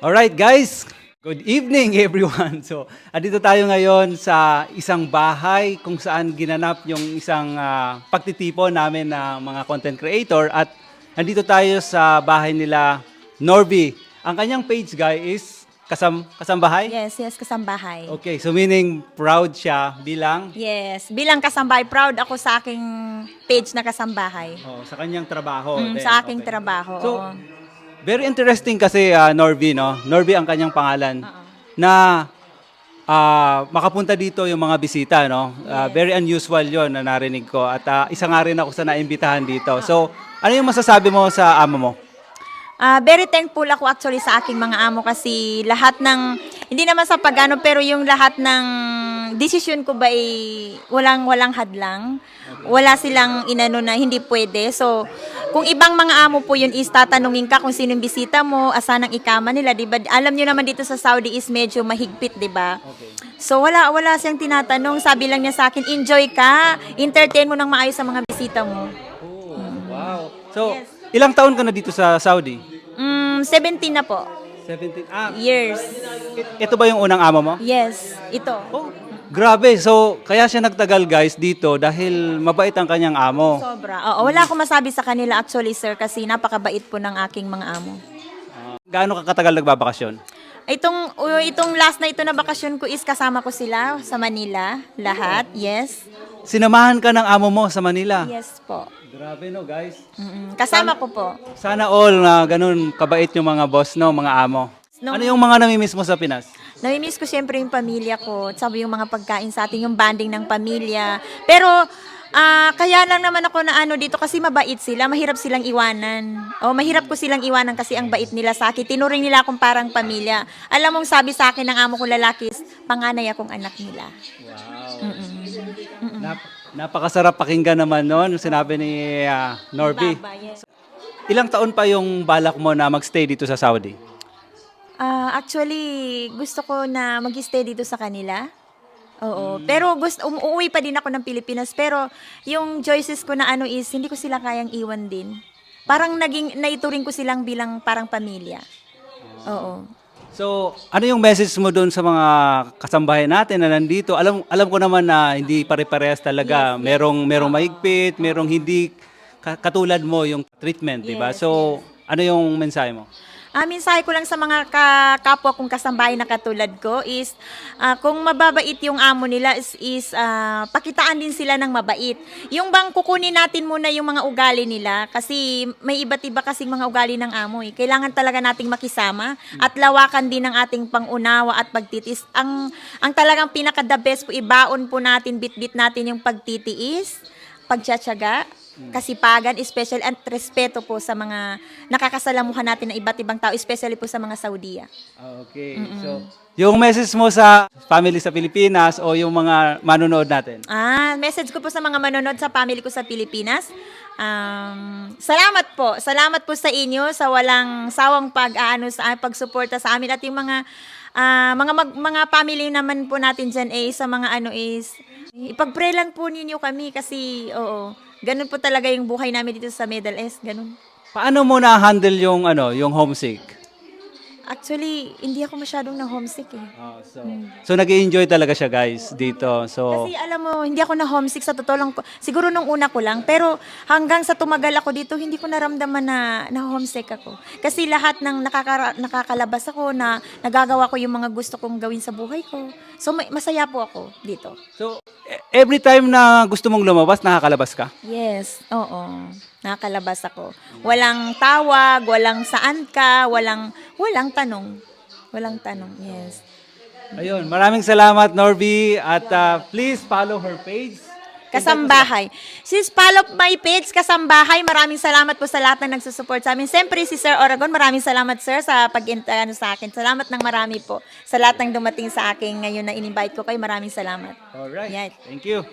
Alright guys, good evening everyone. So, andito tayo ngayon sa isang bahay kung saan ginanap yung isang ah, pagtitipon namin na mga content creator at andito tayo sa bahay nila Norby. Ang kanyang page guy is kasam kasambahay? Yes, yes, kasambahay. Okay, so meaning proud siya bilang Yes, bilang kasambahay, proud ako sa aking page na kasambahay. oh, sa kanyang trabaho. Mm, din. sa aking Okay. trabaho. So, oo. Very interesting kasi ah, Norby, no? Norby ang kanyang pangalan. Oo. Na ah, makapunta dito yung mga bisita, no? Ah, very unusual yon na narinig ko. At ah, isa nga rin ako sa naimbitahan dito. So, ano yung masasabi mo sa amo mo? Ah, very thankful ako actually sa aking mga amo kasi lahat ng hindi naman sa pagano pero yung lahat ng decision ko ba ay walang walang hadlang. Wala silang inano na hindi pwede. So, kung ibang mga amo po yun is tatanungin ka kung sino yung bisita mo, asan ang ikama nila, 'di ba? Alam niyo naman dito sa Saudi is medyo mahigpit, 'di ba? Okay. So wala wala siyang tinatanong, sabi lang niya sa akin, enjoy ka, entertain mo ng maayos sa mga bisita mo. Oh, wow. So, Yes. ilang taon ka na dito sa Saudi? Mm, 17 na po. 17. Ah, Years. ito ba yung unang amo mo? Yes, ito. Oh, grabe. So, kaya siya nagtagal guys dito dahil mabait ang kanyang amo. Sobra. Oo, wala akong masabi sa kanila actually, sir, kasi napakabait po ng aking mga amo. Gaano ka katagal nagbabakasyon? Itong uh, itong last na ito na bakasyon ko is kasama ko sila sa Manila, lahat. Yes. Sinamahan ka ng amo mo sa Manila. Yes po. Grabe no, guys. Mm-mm. Kasama ko po. Sana all na ganun kabait yung mga boss no, mga amo. No. Ano yung mga namimiss mo sa Pinas? Namimiss ko siyempre yung pamilya ko, sabi yung mga pagkain sa atin, yung banding ng pamilya. Pero ah kaya lang naman ako na ano dito kasi mabait sila, mahirap silang iwanan. O mahirap ko silang iwanan kasi ang bait nila sa akin. Tinuring nila akong parang pamilya. Alam mong sabi sa akin ng amo kong lalaki, panganay akong anak nila. Wow. Mm-mm. Nap- napakasarap pakinggan naman noon, sinabi ni ah, Norby. Baba, yes. Ilang taon pa yung balak mo na magstay dito sa Saudi? Ah, actually, gusto ko na mag-stay dito sa kanila. Oo. Pero gusto umuwi pa din ako ng Pilipinas. Pero yung choices ko na ano is hindi ko sila kayang iwan din. Parang naging naituring ko silang bilang parang pamilya. Oo. So, ano yung message mo doon sa mga kasambahay natin na nandito? Alam alam ko naman na hindi pare-parehas talaga. Merong merong mahigpit, merong hindi ka- katulad mo yung treatment, 'di ba? Yes, So, ano yung mensahe mo? Ah, mensahe ko lang sa mga ka- kapwa kong kasambahay na katulad ko is ah, kung mababait yung amo nila is, is ah, pakitaan din sila ng mabait. Yung bang kukunin natin muna yung mga ugali nila kasi may iba't iba kasing mga ugali ng amo. Eh. Kailangan talaga nating makisama at lawakan din ng ating pangunawa at pagtitis. Ang ang talagang pinaka the best po ibaon po natin bitbit natin yung pagtitiis, pagtsatsaga, kasipagan, especially at respeto po sa mga nakakasalamuhan natin na iba't ibang tao, especially po sa mga Saudiya. Okay. So, yung message mo sa family sa Pilipinas o yung mga manonood natin? Ah, message ko po sa mga manonood sa family ko sa Pilipinas. Um, salamat po. Salamat po sa inyo sa walang sawang pag-aano sa pagsuporta sa amin at yung mga ah, mga mag- mga family naman po natin diyan eh sa mga ano is ipag-pray lang po ninyo kami kasi oo, ganun po talaga yung buhay namin dito sa Middle East, ganun. Paano mo na-handle yung ano, yung homesick? Actually, hindi ako masyadong na homesick eh. so, so nag-enjoy talaga siya guys dito. So, Kasi alam mo, hindi ako na homesick sa totoo lang. ko- Siguro nung una ko lang, pero hanggang sa tumagal ako dito, hindi ko naramdaman na, na homesick ako. Kasi lahat ng nakaka, nakakalabas ako na nagagawa ko yung mga gusto kong gawin sa buhay ko. So may, masaya po ako dito. so e- every time na gusto mong lumabas, nakakalabas ka? Yes, oo. Nakakalabas ako. Walang tawag, walang saan ka, walang walang tanong. Walang tanong, yes. Ayun, maraming salamat Norby at uh, please follow her page. Kasambahay. Sis, follow my page, Kasambahay. Maraming salamat po sa lahat na nagsusupport sa amin. Siyempre, si Sir Oragon, maraming salamat, Sir, sa pag ano, sa akin. Salamat ng marami po sa lahat ng dumating sa akin ngayon na in-invite ko kayo. Maraming salamat. Alright. Yeah. Thank you.